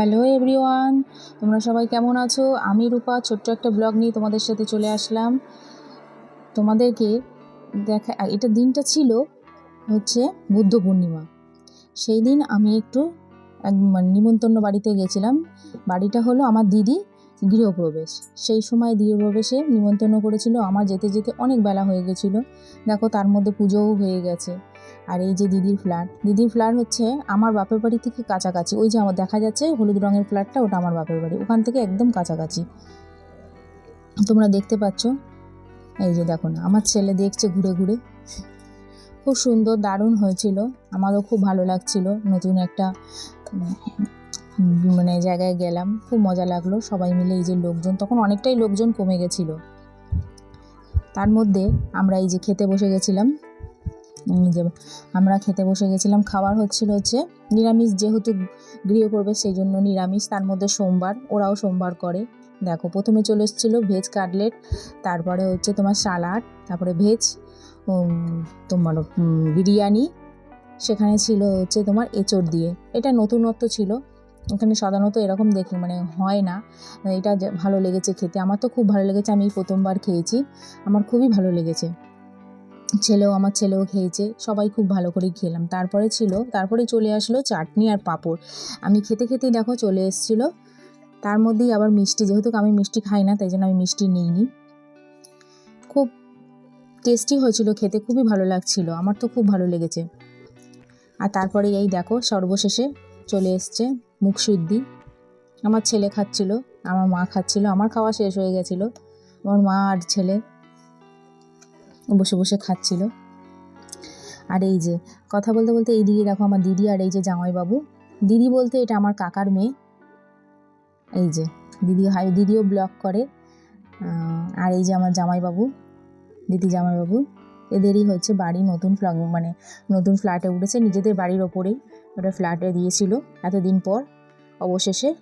Hello everyone তোমরা সবাই কেমন আছো? আমি রূপা, ছোট্ট একটা ব্লগ নিয়ে তোমাদের সাথে চলে আসলাম। তোমাদেরকে দেখা, এটা দিনটা ছিল হচ্ছে বুদ্ধ পূর্ণিমা। সেই দিন আমি একটু এক মানে নিমন্ত্রণ বাড়িতে গেছিলাম। বাড়িটা হলো আমার দিদি গৃহপ্রবেশ। সেই সময় গৃহপ্রবেশে নিমন্ত্রণ করেছিল। আমার যেতে যেতে অনেক বেলা হয়ে গেছিল। দেখো, তার মধ্যে পুজোও হয়ে গেছে। আর এই যে দিদির ফ্ল্যাট দিদির ফ্ল্যাট হচ্ছে আমার বাপের বাড়ি থেকে কাছাকাছি। ওই যে আমার দেখা যাচ্ছে হলুদ রঙের ফ্ল্যাটটা, ওটা আমার বাপের বাড়ি। ওখান থেকে একদম কাছাকাছি। তোমরা দেখতে পাচ্ছ? এই যে দেখো না, আমার ছেলে দেখছে ঘুরে ঘুরে। খুব সুন্দর, দারুণ হয়েছিল। আমারও খুব ভালো লাগছিল। নতুন একটা মানে জায়গায় গেলাম। খুব মজা লাগল। সবাই মিলে এই যে লোকজন, তখন অনেকটাই লোকজন কমে গেছিল। তার মধ্যে আমরা এই যে খেতে বসে গেছিলাম। যে আমরা খেতে বসে গেছিলাম, খাবার হচ্ছিল হচ্ছে নিরামিষ যেহেতু গৃহপ্রবেশ সেই জন্য নিরামিষ, তার মধ্যে সোমবার, ওরাও সোমবার করে। দেখো, প্রথমে চলে এসেছিল ভেজ কাটলেট, তারপরে হচ্ছে তোমার সালাড, তারপরে ভেজ তোমার বিরিয়ানি, সেখানে ছিল হচ্ছে তোমার এঁচড় দিয়ে। এটা নতুনত্ব ছিল, এখানে সাধারণত এরকম দেখি মানে হয় না, এটা ভালো লেগেছে খেতে। আমার তো খুব ভালো লেগেছে, আমি প্রথমবার খেয়েছি, আমার খুবই ভালো লেগেছে। ছেলেও আমার ছেলেও খেয়েছে, সবাই খুব ভালো করেই খেলাম। তারপরে ছিল, তারপরে চলে আসলো চাটনি আর পাঁপড়। আমি খেতে খেতেই দেখো চলে এসেছিল। তার মধ্যেই আবার মিষ্টি, যেহেতু আমি মিষ্টি খাই না, তাই জন্য আমি মিষ্টি নিইনি। খুব টেস্টি হয়েছিল খেতে, খুবই ভালো লাগছিল, আমার তো খুব ভালো লেগেছে। আর তারপরে এই দেখো সর্বশেষে চলে এসছে মুখশুদ্ধি আমার ছেলে খাচ্ছিল, আমার মা খাচ্ছিল, আমার খাওয়া শেষ হয়ে গেছিল। আমার মা আর ছেলে বসে বসে খাচ্ছিল। আর এই যে, কথা বলতে বলতে এই দিকে দেখো আমার দিদি আর এই যে জামাইবাবু। দিদি বলতে এটা আমার কাকার মেয়ে। এই যে, দিদি হাই, দিদিও ব্লগ করে। আর এই যে আমার জামাইবাবু, দিদি জামাইবাবু। এদেরই হচ্ছে বাড়ি নতুন ফ্ল্যাট মানে নতুন ফ্ল্যাটে উঠেছে। নিজেদের বাড়ির ওপরেই ওটা ফ্ল্যাটে দিয়েছিল এতদিন পর। অবশেষে